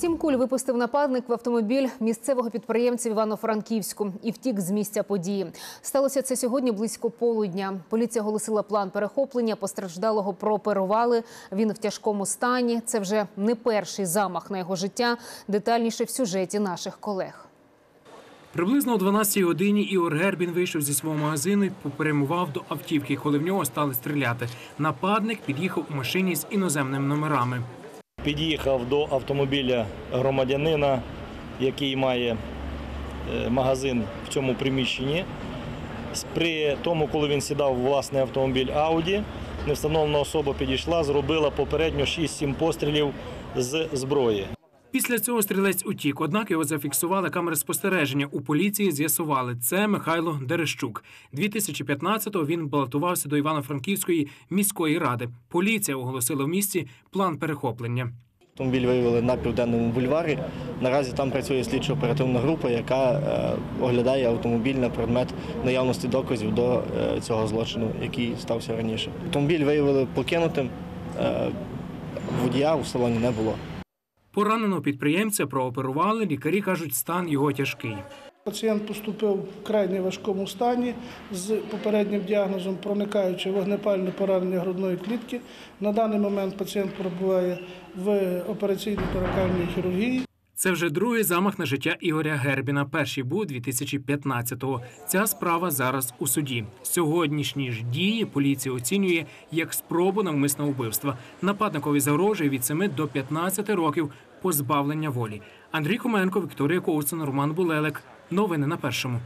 Сім куль випустив нападник в автомобіль місцевого підприємця в Івано-Франківську і втік з місця події. Сталося це сьогодні близько полудня. Поліція оголосила план перехоплення. Постраждалого прооперували. Він в тяжкому стані. Це вже не перший замах на його життя. Детальніше в сюжеті наших колег. Приблизно о 12-й годині Ігор Гербін вийшов зі свого магазину і попрямував до автівки, коли в нього стали стріляти. Нападник під'їхав у машині з іноземними номерами. Під'їхав до автомобіля громадянина, який має е, магазин в цьому приміщенні. При тому, коли він сідав в власний автомобіль Ауді, невстановлена особа підійшла, зробила попередньо 6-7 пострілів з зброї. Після цього стрілець утік, однак його зафіксували камери спостереження. У поліції з'ясували, це Михайло Дерещук. 2015-го він балотувався до Івано-Франківської міської ради. Поліція оголосила в місті план перехоплення. Автомобіль виявили на південному бульварі. Наразі там працює слідчо-оперативна група, яка е, оглядає автомобіль на предмет наявності доказів до е, цього злочину, який стався раніше. Автомобіль виявили покинутим, е, водія у салоні не було. Пораненого підприємця прооперували. Лікарі кажуть, стан його тяжкий. Пацієнт поступив в крайне важкому стані з попереднім діагнозом проникаюче вогнепальне поранення грудної клітки. На даний момент пацієнт перебуває в операційній торакальній хірургії. Це вже другий замах на життя Ігоря Гербіна. Перший був 2015-го. Ця справа зараз у суді. Сьогоднішні ж дії поліція оцінює як спробу навмисного вбивства. Нападникові загрожує від 7 до 15 років позбавлення волі. Андрій Коменко, Вікторія Коуцин, Роман Булелек. Новини на першому.